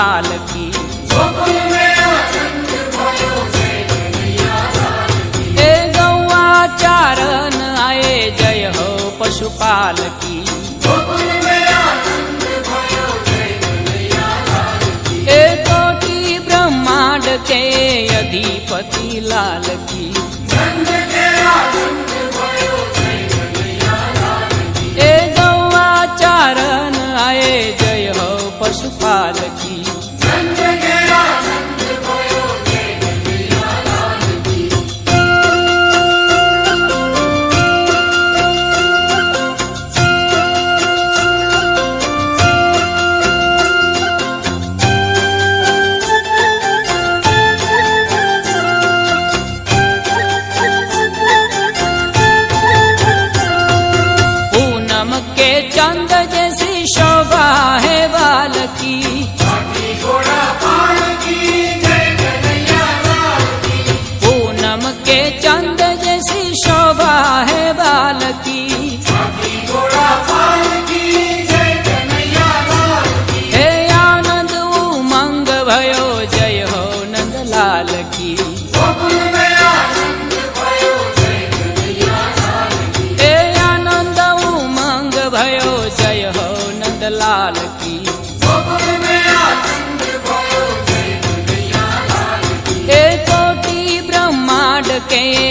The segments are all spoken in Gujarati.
પશુપાલ કી એ ગૌવા ચારણ આયે જય હો પશુપાલ કી એ કોટી બ્રહ્માંડ કે અધિપતિ લાલ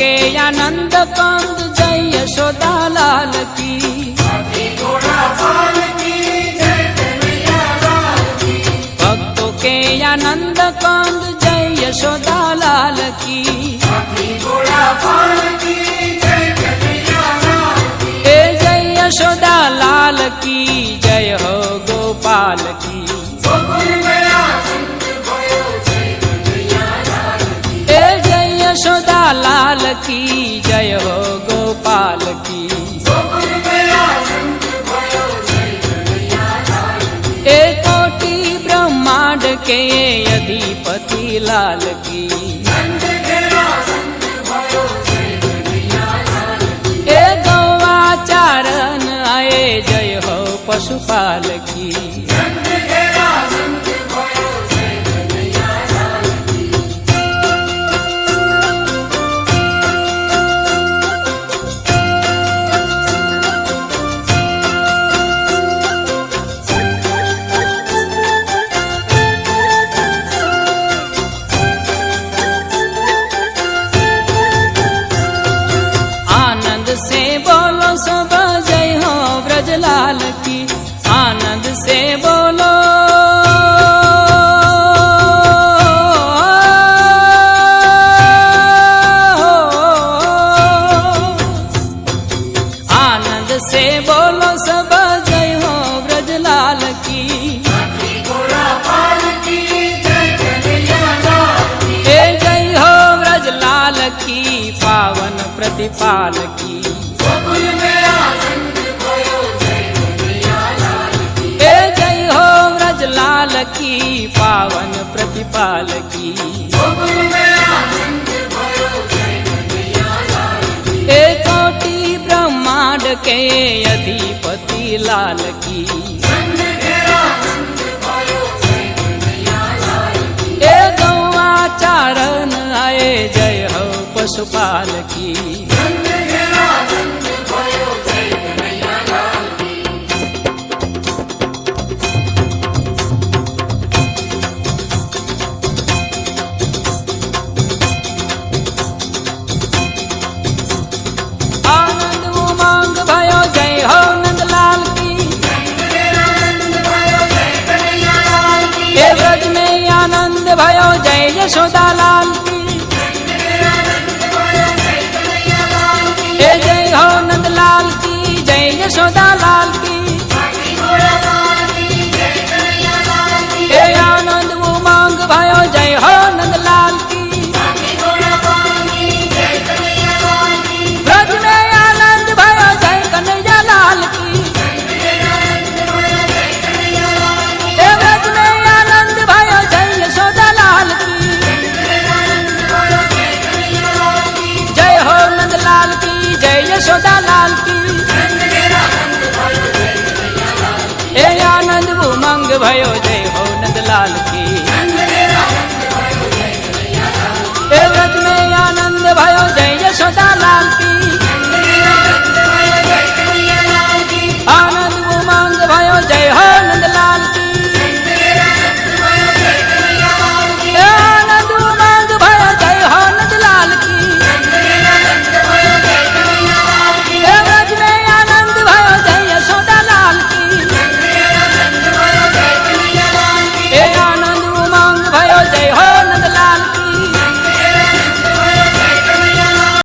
કે આનંદ કંદ જય યશોદાલાલ કી ભક્તો કે આનંદ કંદ જય યશોદાલાલ કી એ જય યશોદાલાલ કી કે અધિપતિ લાલ કી એ ગૌવા ચારણ આયે જય હો પશુપાલકી. से बोलो सब जय हो ब्रजलाल की। जय हो ब्रजलाल की, पावन प्रतिपाल की। की, पावन प्रतिपाल की। के अधिपति लाल की हे गौवा चारण आए जय हो पशुपाल की યશોદાલાલ એ જય હો નંદલાલ કી જય યશોદાલાલ